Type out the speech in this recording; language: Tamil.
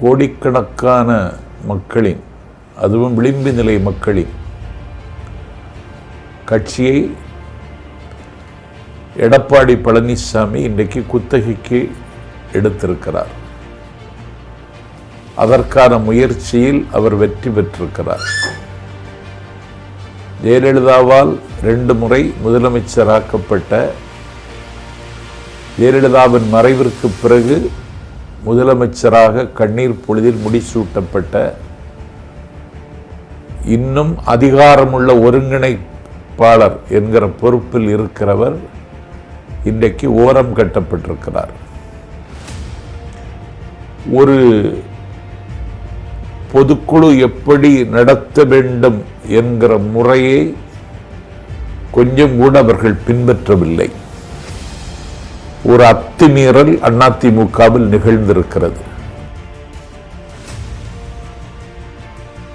கோடிக்கணக்கான மக்களின் அதுவும் விளிம்பு நிலை மக்களின் கட்சியை எடப்பாடி பழனிசாமி இன்றைக்கு குத்தகைக்கு எடுத்திருக்கிறார். அதற்கான முயற்சியில் அவர் வெற்றி பெற்றிருக்கிறார். ஜெயலலிதாவால் ரெண்டு முறை முதலமைச்சராக்கப்பட்ட ஜெயலலிதாவின் மறைவிற்கு பிறகு முதலமைச்சராக கண்ணீர் பொழுதில் முடிசூட்டப்பட்ட இன்னும் அதிகாரமுள்ள ஒருங்கிணைப்பாளர் என்கிற பொறுப்பில் இருக்கிறவர் இன்றைக்கு ஓரம் கட்டப்பட்டிருக்கிறார். ஒரு பொதுக்குழு எப்படி நடத்த வேண்டும் என்கிற முறையை கொஞ்சம் கூட அவர்கள் பின்பற்றவில்லை. ஒரு அத்துமீறல் அதிமுகவில் நிகழ்ந்திருக்கிறது.